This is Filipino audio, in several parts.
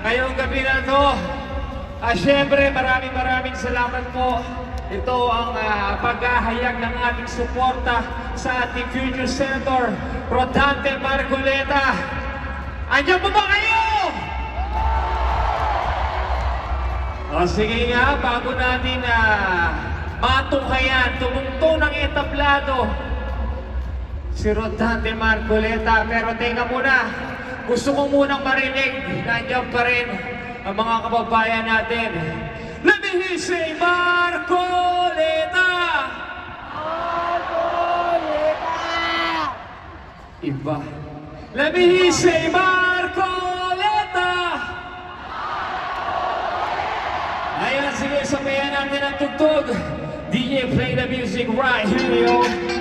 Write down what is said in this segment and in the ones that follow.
ngayong gabi na to. Ah, uh, Siyempre, maraming maraming salamat po. Ito ang uh, paghahayag ng ating suporta sa ating future senator, Rodante Marcoleta. Andiyan po ba kayo? O sige nga, bago natin ah, uh, matungkayan, tumungto ng etablado si Rodante Marcoleta. Pero teka muna, gusto ko munang marinig, nandiyan pa rin ang mga kababayan natin. Let me hear say Marco Leta! Marco Leta! Iba. Let me hear say Marco Leta! Ayan, sige, sabayan natin ang tugtog. DJ, play the music right here, yo.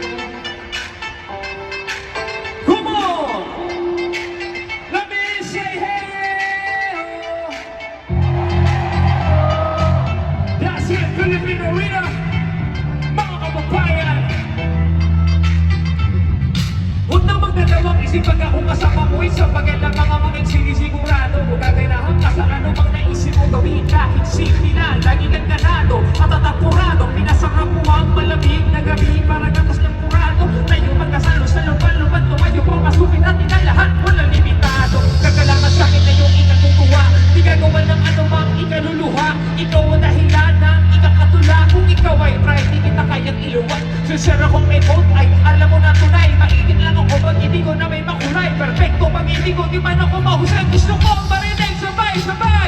Nagsisira kong may old ay alam mo na tunay Maigin lang ako pag hindi ko na may makulay. Perfecto pag hindi ko di man ako mahusay. Gusto ko marinig sabay-sabay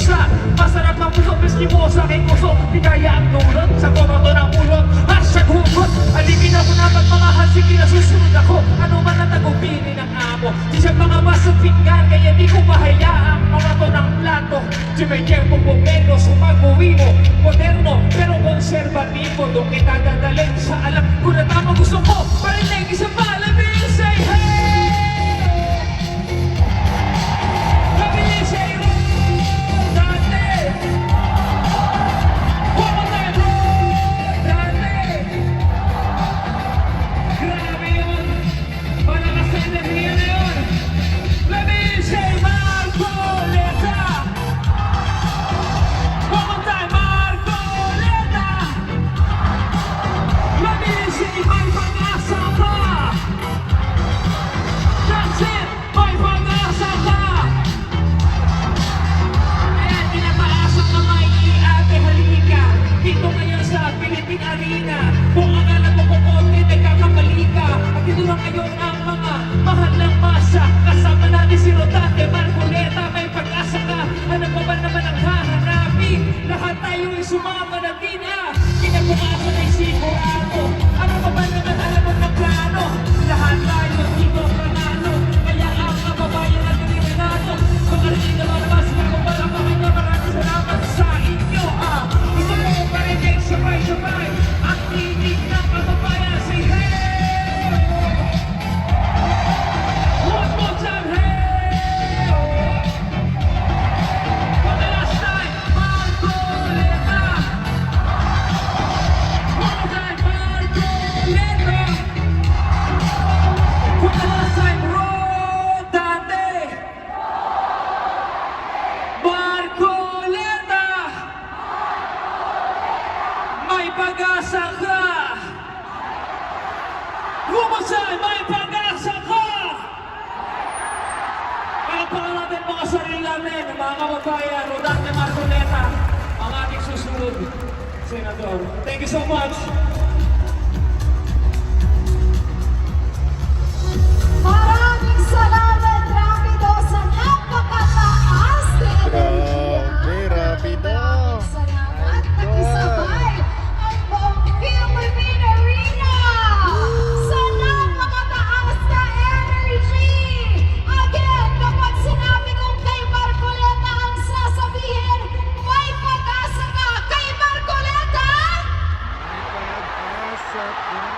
slap Masarap ang puso, mismo sa aking puso. Di ang dulot, sa komato ng ulot Hashtag hugot, alipin ako na pagmamahal Sige na susunod ako, ano man ang tagupinin ng amo. Di siya mga masupinggan, kaya di ko mahayaan. Morato ng plato, di may tiempo po menos. Umag-uwi mo, moderno, pero konservatibo. Doon kita dadalhin sa alam ko na tama gusto ko Parinig may pag-asa ka! Humusay, may pag-asa ka! Kaya para natin mga sarili namin, mga kababayan, Rodante Marcoleta, ang ating susunod, Senador. Thank you so much! Maraming salamat! Flip.